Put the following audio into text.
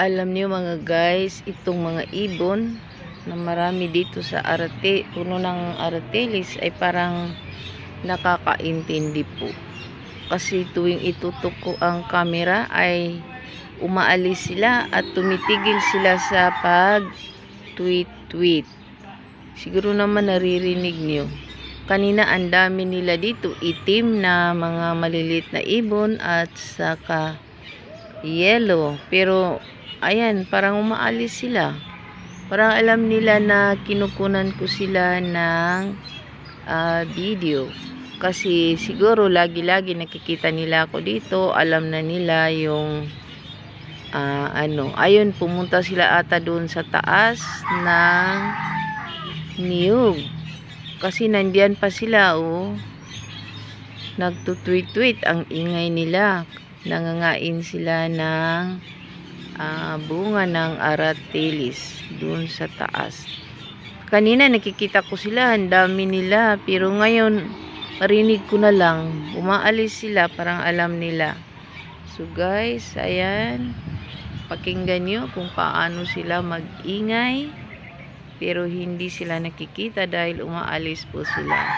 Alam niyo mga guys, itong mga ibon na marami dito sa arate, puno ng aratelis ay parang nakakaintindi po. Kasi tuwing itutok ko ang camera ay umaalis sila at tumitigil sila sa pag tweet tweet. Siguro naman naririnig niyo. Kanina ang dami nila dito, itim na mga malilit na ibon at saka yellow. Pero ayan, parang umaalis sila. Parang alam nila na kinukunan ko sila ng ah, video. Kasi siguro lagi-lagi nakikita nila ako dito. Alam na nila yung ah, ano. Ayun, pumunta sila ata doon sa taas ng niyog. Kasi nandiyan pa sila, oh. Nagtutweet-tweet ang ingay nila. Nangangain sila ng ah, bunga ng aratilis doon sa taas. Kanina nakikita ko sila, ang dami nila. Pero ngayon, marinig ko na lang. Umaalis sila, parang alam nila. So guys, ayan. Pakinggan nyo kung paano sila mag-ingay. Pero hindi sila nakikita dahil umaalis po sila.